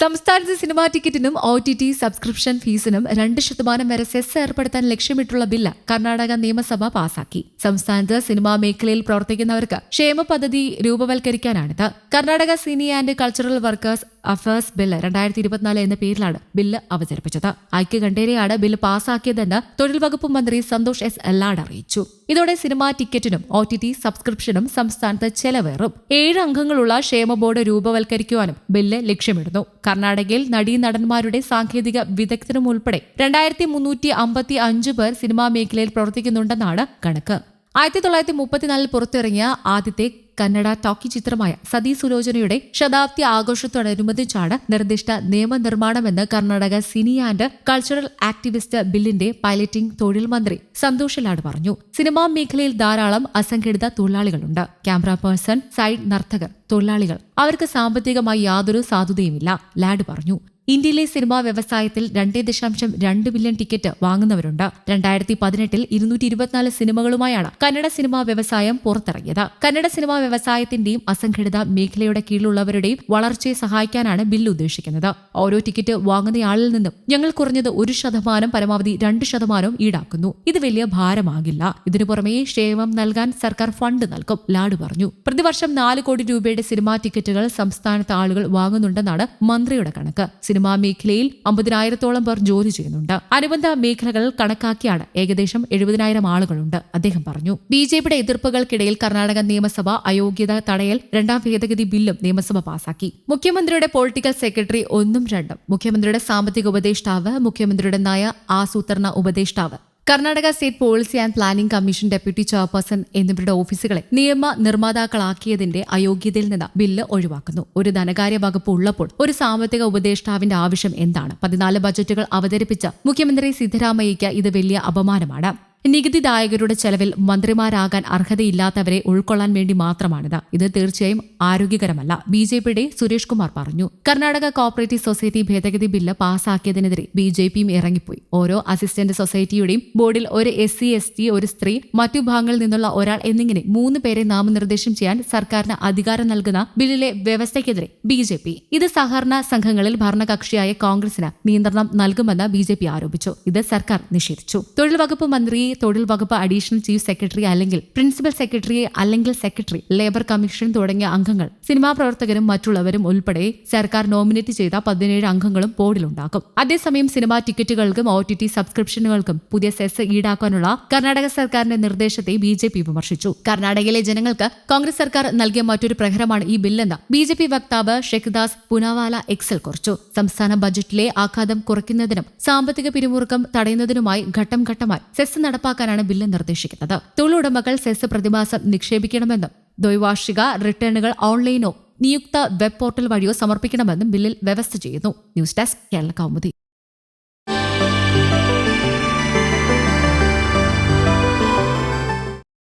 സംസ്ഥാനത്തെ സിനിമാ ടിക്കറ്റിനും O T T subscription ഫീസിനും രണ്ട് ശതമാനം വരെ സെസ് ഏർപ്പെടുത്താൻ ലക്ഷ്യമിട്ടുള്ള ബില്ല് കർണാടക നിയമസഭ പാസാക്കി. സംസ്ഥാനത്ത് സിനിമാ മേഖലയിൽ പ്രവർത്തിക്കുന്നവർക്ക് ക്ഷേമ പദ്ധതി രൂപവൽക്കരിക്കാനാണിത്. Karnataka cine and cultural workers affairs bill രണ്ടായിരത്തി ഇരുപത്തിനാല് എന്ന പേരിലാണ് ബില്ല് അവതരിപ്പിച്ചത്. ഐക്യകണ്ഠേനയാണ് ബില്ല് പാസാക്കിയതെന്ന് തൊഴിൽ വകുപ്പ് മന്ത്രി സന്തോഷ് എസ് എല്ലാട് അറിയിച്ചു. ഇതോടെ സിനിമാ ടിക്കറ്റിനും ഒ ടി ടി സബ്സ്ക്രിപ്ഷനും സംസ്ഥാനത്ത് ചെലവേറും. ഏഴ് അംഗങ്ങളുള്ള ക്ഷേമ ബോർഡ് രൂപവൽക്കരിക്കുവാനും ബില്ല് ലക്ഷ്യമിടുന്നു. കർണാടകയിൽ നടീനടന്മാരുടെ സാങ്കേതിക വിദഗ്ധരും ഉൾപ്പെടെ രണ്ടായിരത്തി മുന്നൂറ്റി അമ്പത്തി അഞ്ച് പേർ സിനിമാ മേഖലയിൽ പ്രവർത്തിക്കുന്നുണ്ടെന്നാണ് കണക്ക്. ആയിരത്തി തൊള്ളായിരത്തി മുപ്പത്തിനാലിൽ പുറത്തിറങ്ങിയ ആദ്യത്തെ കന്നഡ ടോക്കി ചിത്രമായ സതി സുലോചനയുടെ ശതാബ്ദി ആഘോഷത്തോടനുബന്ധിച്ചാണ് നിർദ്ദിഷ്ട നിയമനിർമ്മാണമെന്ന് Karnataka cine and cultural activist ബില്ലിന്റെ പൈലറ്റിംഗ് തൊഴിൽ മന്ത്രി സന്തോഷ് ലാഡ് പറഞ്ഞു. സിനിമാ മേഖലയിൽ ധാരാളം അസംഘടിത തൊഴിലാളികളുണ്ട്. ക്യാമറ പേഴ്സൺ സൈഡ് നർത്തകർ തൊഴിലാളികൾ. അവർക്ക് സാമ്പത്തികമായി യാതൊരു സാധുതയുമില്ല ലാഡ് പറഞ്ഞു. ഇന്ത്യയിലെ സിനിമാ വ്യവസായത്തിൽ രണ്ടേ ദശാംശം രണ്ട് ബില്യൺ ടിക്കറ്റ് വാങ്ങുന്നവരുണ്ട്. രണ്ടായിരത്തി പതിനെട്ടിൽ ഇരുന്നൂറ്റി ഇരുപത്തിനാല് സിനിമകളുമായാണ് കന്നഡ സിനിമാ വ്യവസായം പുറത്തിറങ്ങിയത്. കന്നഡ സിനിമാ വ്യവസായത്തിന്റെയും അസംഘടിത മേഖലയുടെ കീഴിലുള്ളവരുടെയും വളർച്ചയെ സഹായിക്കാനാണ് ബില്ല് ഉദ്ദേശിക്കുന്നത്. ഓരോ ടിക്കറ്റ് വാങ്ങുന്നയാളിൽ നിന്നും ഞങ്ങൾ കുറഞ്ഞത് ഒരു ശതമാനം പരമാവധി രണ്ട് ശതമാനവും ഈടാക്കുന്നു. ഇത് വലിയ ഭാരമാകില്ല. ഇതിനു പുറമെ ക്ഷേമം നൽകാൻ സർക്കാർ ഫണ്ട് നൽകും ലാഡ് പറഞ്ഞു. പ്രതിവർഷം നാല് കോടി രൂപയുടെ സിനിമാ ടിക്കറ്റുകൾ സംസ്ഥാനത്ത് ആളുകൾ വാങ്ങുന്നുണ്ടെന്നാണ് മന്ത്രിയുടെ കണക്ക്. സിനിമാ മേഖലയിൽ അമ്പതിനായിരത്തോളം പേർ ജോലി ചെയ്യുന്നുണ്ട്. അനുബന്ധ മേഖലകൾ കണക്കാക്കിയാണ് ഏകദേശം എഴുപതിനായിരം ആളുകളുണ്ട് അദ്ദേഹം പറഞ്ഞു. ബി ജെ പിയുടെ എതിർപ്പുകൾക്കിടയിൽ കർണാടക നിയമസഭ അയോഗ്യത തടയൽ രണ്ടാം ഭേദഗതി ബില്ലും നിയമസഭ പാസാക്കി. മുഖ്യമന്ത്രിയുടെ പൊളിറ്റിക്കൽ സെക്രട്ടറി ഒന്നും രണ്ടും മുഖ്യമന്ത്രിയുടെ സാമ്പത്തിക ഉപദേഷ്ടാവ് മുഖ്യമന്ത്രിയുടെ നയ ആസൂത്രണ ഉപദേഷ്ടാവ് Karnataka state policy and planning commission deputy chairperson എന്നിവരുടെ ഓഫീസുകളെ നിയമ നിർമ്മാതാക്കളാക്കിയതിന്റെ അയോഗ്യതയിൽ നിന്ന് ബില്ല് ഒഴിവാക്കുന്നു. ഒരു ധനകാര്യ വകുപ്പ് ഉള്ളപ്പോൾ ഒരു സാമ്പത്തിക ഉപദേഷ്ടാവിന്റെ ആവശ്യം എന്താണ്? പതിനാല് ബജറ്റുകൾ അവതരിപ്പിച്ച മുഖ്യമന്ത്രി സിദ്ധരാമയ്യയ്ക്ക് ഇത് വലിയ അപമാനമാണ്. നികുതിദായകരുടെ ചെലവിൽ മന്ത്രിമാരാകാൻ അർഹതയില്ലാത്തവരെ ഉൾക്കൊള്ളാൻ വേണ്ടി മാത്രമാണിത്. ഇത് തീർച്ചയായും ആരോഗ്യകരമല്ല ബി ജെ പിയുടെ സുരേഷ് കുമാർ പറഞ്ഞു. കർണാടക കോപ്പറേറ്റീവ് സൊസൈറ്റി ഭേദഗതി ബില്ല് പാസാക്കിയതിനെതിരെ ബി ജെ പിയും ഇറങ്ങിപ്പോയി. ഓരോ അസിസ്റ്റന്റ് സൊസൈറ്റിയുടെയും ബോർഡിൽ ഒരു എസ് സി എസ് ടി ഒരു സ്ത്രീ മറ്റു വിഭാഗങ്ങളിൽ നിന്നുള്ള ഒരാൾ എന്നിങ്ങനെ മൂന്ന് പേരെ നാമനിർദ്ദേശം ചെയ്യാൻ സർക്കാരിന് അധികാരം നൽകുന്ന ബില്ലിലെ വ്യവസ്ഥയ്ക്കെതിരെ ബി ജെ പി. ഇത് സഹകരണ സംഘങ്ങളിൽ ഭരണകക്ഷിയായ കോൺഗ്രസിന് നിയന്ത്രണം നൽകുമെന്ന് ബി ജെ പി ആരോപിച്ചു. ഇത് സർക്കാർ നിഷേധിച്ചു. തൊഴിൽ വകുപ്പ് മന്ത്രി തൊഴിൽ വകുപ്പ് അഡീഷണൽ ചീഫ് സെക്രട്ടറി അല്ലെങ്കിൽ പ്രിൻസിപ്പൽ സെക്രട്ടറി അല്ലെങ്കിൽ സെക്രട്ടറി ലേബർ കമ്മീഷൻ തുടങ്ങിയ അംഗങ്ങൾ. സിനിമാ പ്രവർത്തകരും മറ്റുള്ളവരും ഉൾപ്പെടെ സർക്കാർ നോമിനേറ്റ് ചെയ്ത പതിനേഴ് അംഗങ്ങളും ബോർഡിലുണ്ടാകും അതേസമയം സിനിമാ ടിക്കറ്റുകൾക്കും ഒ ടി ടി സബ്സ്ക്രിപ്ഷനുകൾക്കും പുതിയ സെസ് ഈടാക്കാനുള്ള കർണാടക സർക്കാരിന്റെ നിർദ്ദേശത്തെ ബി ജെ പി വിമർശിച്ചു. കർണാടകയിലെ ജനങ്ങൾക്ക് കോൺഗ്രസ് സർക്കാർ നൽകിയ മറ്റൊരു പ്രഹരമാണ് ഈ ബില്ലെന്ന് ബി ജെ പി വക്താവ് ഷെഖ്ദാസ് പുനാവാല എക്സൽ കുറിച്ചു. സംസ്ഥാന ബജറ്റിലെ ആഘാതം കുറയ്ക്കുന്നതിനും സാമ്പത്തിക പിരിമുറുക്കം തടയുന്നതിനുമായി ഘട്ടം ഘട്ടമായി സെസ് നടപ്പാക്കാനാണ് ബില്ല് നിർദ്ദേശിക്കുന്നത്. തൊഴിലുടമകൾ സെസ് പ്രതിമാസം നിക്ഷേപിക്കണമെന്നും ദ്വൈവാർഷിക റിട്ടേണുകൾ ഓൺലൈനോ നിയുക്ത വെബ് പോർട്ടൽ വഴിയോ സമർപ്പിക്കണമെന്നും ബില്ലിൽ വ്യവസ്ഥ ചെയ്യുന്നു. News desk Kerala Kaumudi.